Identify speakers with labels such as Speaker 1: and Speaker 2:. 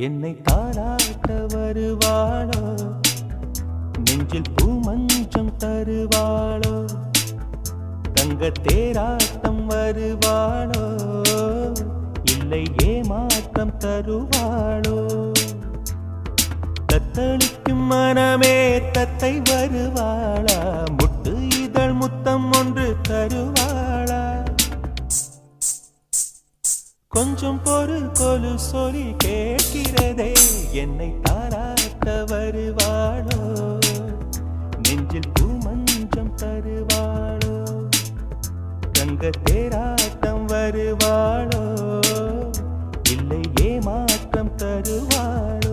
Speaker 1: என்னை தாராட்ட வருவாளோ? நெஞ்சில் பூமஞ்சம் தருவாளோ? தங்க தேராட்டம் வருவாளோ? இல்லை ஏமாற்றம் தருவாளோ? தத்தளிக்கும் மனமே தத்தை வருவாளா? முட்டு இதழ் முத்தம் ஒன்று தருவாள்? கொஞ்சம் பொருள் சொல்லி கேட்கிறதே. என்னை தாராட்ட வருவாளோ? நெஞ்சில் பூமஞ்சம் தருவாளோ? கங்க தேராட்டம் வருவாளோ? இல்லை ஏமாற்றம் தருவாளோ?